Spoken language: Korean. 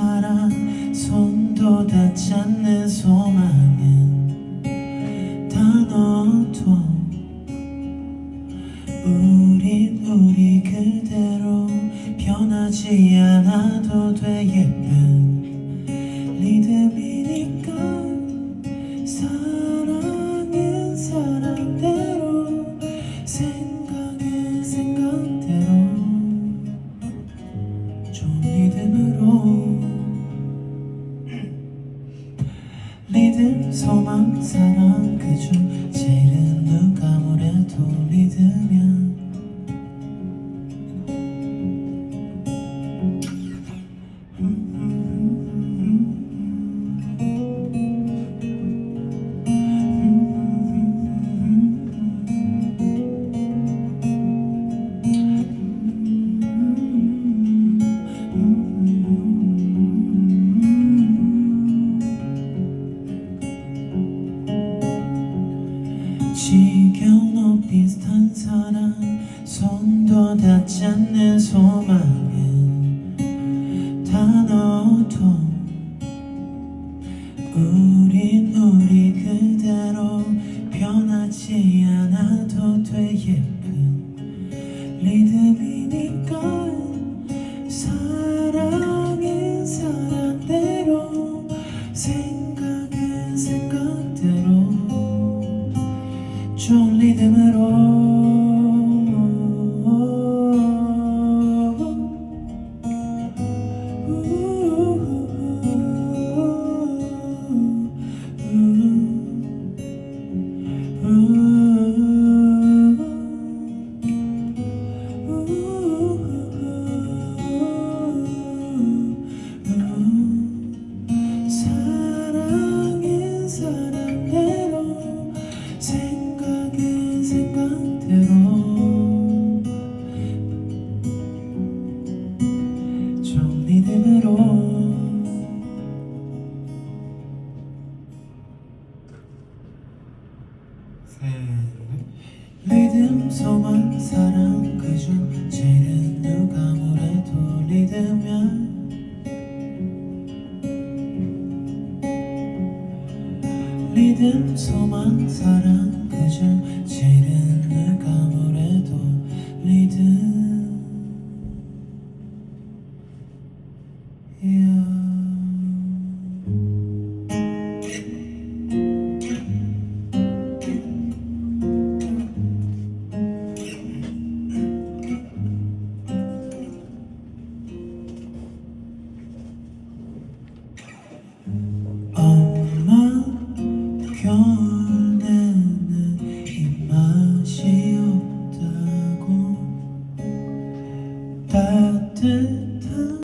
사랑 손도 닿지 않는 소망은 단어도 우린 우리 그대로 변하지 않아도 돼 예쁜 소망 사랑 그중 제일은 누가 뭐래도 리듬이 손도 닿지 않는 소망은 단어도 우린 우리 그대로 변하지 않아도 돼. 예쁜 리듬이니까 리듬 소망 사랑 그중 제일은 누가 뭐래도 리듬이야. 리듬 소망 사랑 그중 제일은 누가 뭐래도 리듬. 엄